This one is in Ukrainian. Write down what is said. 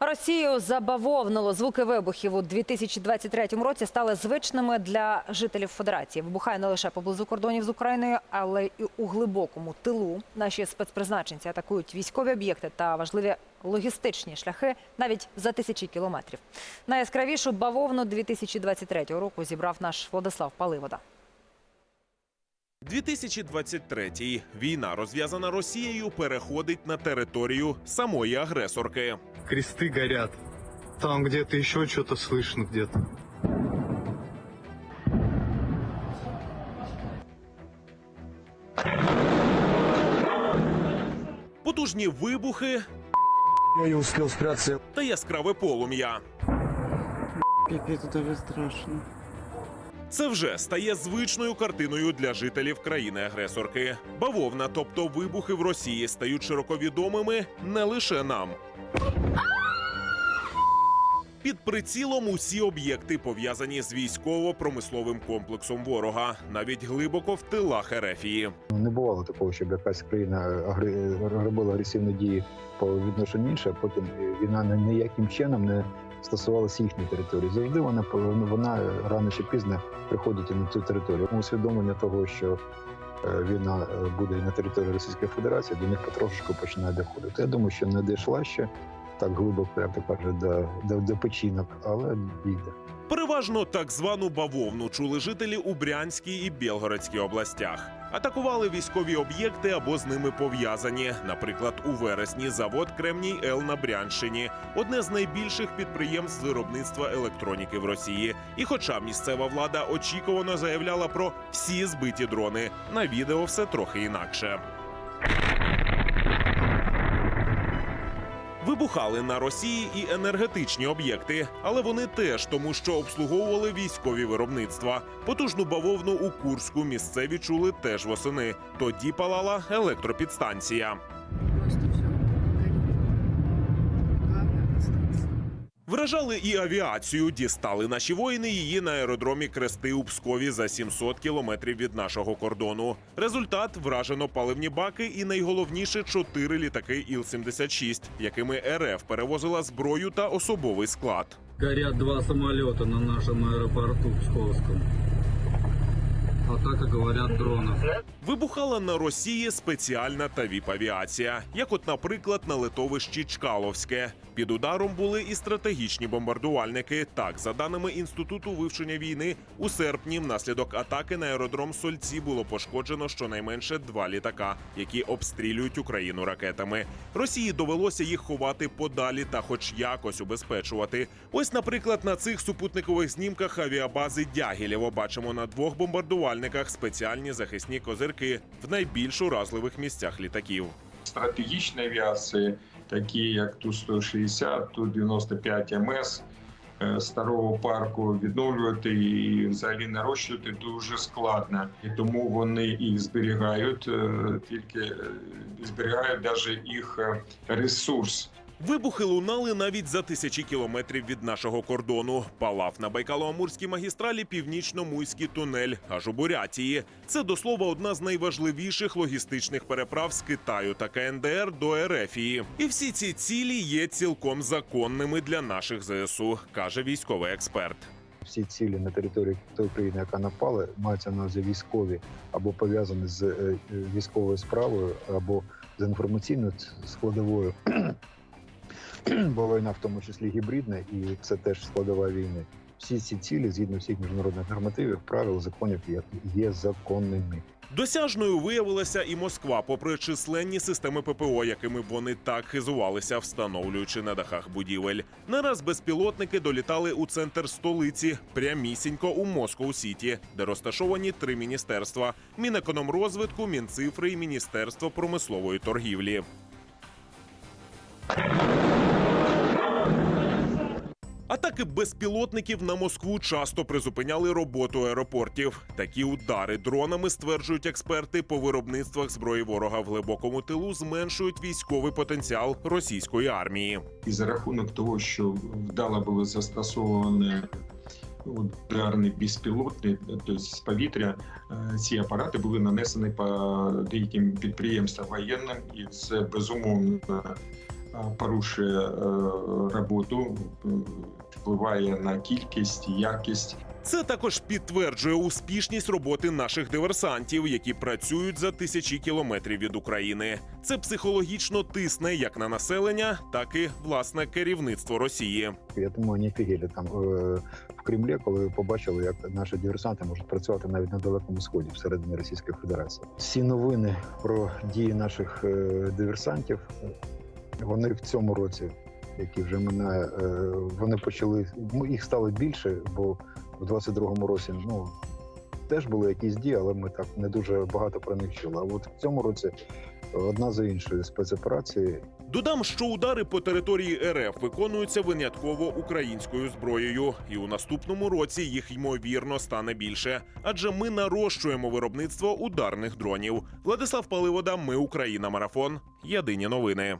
Росію забавовнило звуки вибухів у 2023 році стали звичними для жителів Федерації. Вибухає не лише поблизу кордонів з Україною, але й у глибокому тилу. Наші спецпризначенці атакують військові об'єкти та важливі логістичні шляхи навіть за тисячі кілометрів. Найяскравішу бавовну 2023 року зібрав наш Владислав Паливода. 2023. Війна, розв'язана Росією, переходить на територію самої агресорки. кресты горят. Там где-то еще что-то слышно где-то. Потужні вибухи Я не успел спрятаться. та яскраве полум'я. Пипец, это же страшно. Це вже стає звичною картиною для жителів країни-агресорки. Бавовна, тобто вибухи в Росії, стають широко відомими не лише нам. Під прицілом усі об'єкти пов'язані з військово-промисловим комплексом ворога, навіть глибоко в тилах Ерефії. Не бувало такого, щоб якась країна робила агресивні дії по відношенню інше, а потім війна ніяким чином не стосувалася їхньої території. Завжди вона вона рано чи пізно приходить на цю територію. Усвідомлення того, що е, війна е, буде на території Російської Федерації, до них потрошечку починає доходити. Я думаю, що не дійшла ще так глибоко, як то кажуть, до, до, до печінок, але дійде. Переважно так звану бавовну чули жителі у Брянській і Білгородській областях. Атакували військові об'єкти або з ними пов'язані. Наприклад, у вересні завод Кремній Ел на Брянщині одне з найбільших підприємств виробництва електроніки в Росії. І хоча місцева влада очікувано заявляла про всі збиті дрони, на відео все трохи інакше. Вибухали на Росії і енергетичні об'єкти, але вони теж тому, що обслуговували військові виробництва. Потужну бавовну у Курську місцеві чули теж восени. Тоді палала електропідстанція. Просто все. Вражали і авіацію. Дістали наші воїни її на аеродромі Крести у Пскові за 700 кілометрів від нашого кордону. Результат вражено паливні баки і найголовніше чотири літаки Іл-76, якими РФ перевозила зброю та особовий склад. Горят два самолета на нашем аэропорту Псковском. Атака, говорят, дронов. Вибухала на Росії спеціальна та віп-авіація, як от, наприклад, на литовищі Чкаловське. Під ударом були і стратегічні бомбардувальники. Так, за даними інституту вивчення війни, у серпні внаслідок атаки на аеродром Сольці було пошкоджено щонайменше два літака, які обстрілюють Україну ракетами. Росії довелося їх ховати подалі та, хоч якось убезпечувати. Ось, наприклад, на цих супутникових знімках авіабази Дягілєво бачимо на двох бомбардувальниках спеціальні захисні козирки в найбільш уразливих місцях літаків. стратегічної авіації, такі як Ту-160, Ту-95 МС е, старого парку відновлювати і взагалі нарощувати дуже складно. І тому вони їх зберігають, е, тільки е, зберігають навіть їх е, ресурс. Вибухи лунали навіть за тисячі кілометрів від нашого кордону. Палав на Байкало-Амурській магістралі північно-муйський тунель, аж у Бурятії. Це до слова одна з найважливіших логістичних переправ з Китаю та КНДР до Ерефії. І всі ці цілі є цілком законними для наших ЗСУ, каже військовий експерт. всі цілі на території тої країни, яка напала, маються на увазі військові або пов'язані з е, е, військовою справою, або з інформаційною складовою. Бо війна, в тому числі гібридна, і це теж складова війни. Всі ці цілі, згідно всіх міжнародних нормативів, правил, законів, є, є законними. Досяжною виявилася і Москва, попри численні системи ППО, якими вони так хизувалися, встановлюючи на дахах будівель. Не безпілотники долітали у центр столиці, прямісінько у Москоу Сіті, де розташовані три міністерства: Мінекономрозвитку, Мінцифри і Міністерство промислової торгівлі. Атаки безпілотників на Москву часто призупиняли роботу аеропортів. Такі удари дронами, стверджують експерти, по виробництвах зброї ворога в глибокому тилу зменшують військовий потенціал російської армії. І за рахунок того, що вдало були застосовані ударні безпілотні, тобто з повітря, е, ці апарати були нанесені по деяким підприємствам воєнним, і це безумовно порушує е, роботу, е, впливає на кількість, якість. Це також підтверджує успішність роботи наших диверсантів, які працюють за тисячі кілометрів від України. Це психологічно тисне як на населення, так і власне керівництво Росії. Я думаю, вони офігели там е, в Кремлі, коли побачили, як наші диверсанти можуть працювати навіть на далекому сході всередині Російської Федерації. Всі новини про дії наших е, диверсантів вони в цьому році, які вже минає, е, вони почали ну, їх стало більше, бо в 22-му році ну теж були якісь дії, але ми так не дуже багато про них чули. А от в цьому році одна за іншою спецоперації Додам, що удари по території РФ виконуються винятково українською зброєю, і у наступному році їх ймовірно стане більше, адже ми нарощуємо виробництво ударних дронів. Владислав Паливода, ми Україна, марафон. Єдині новини.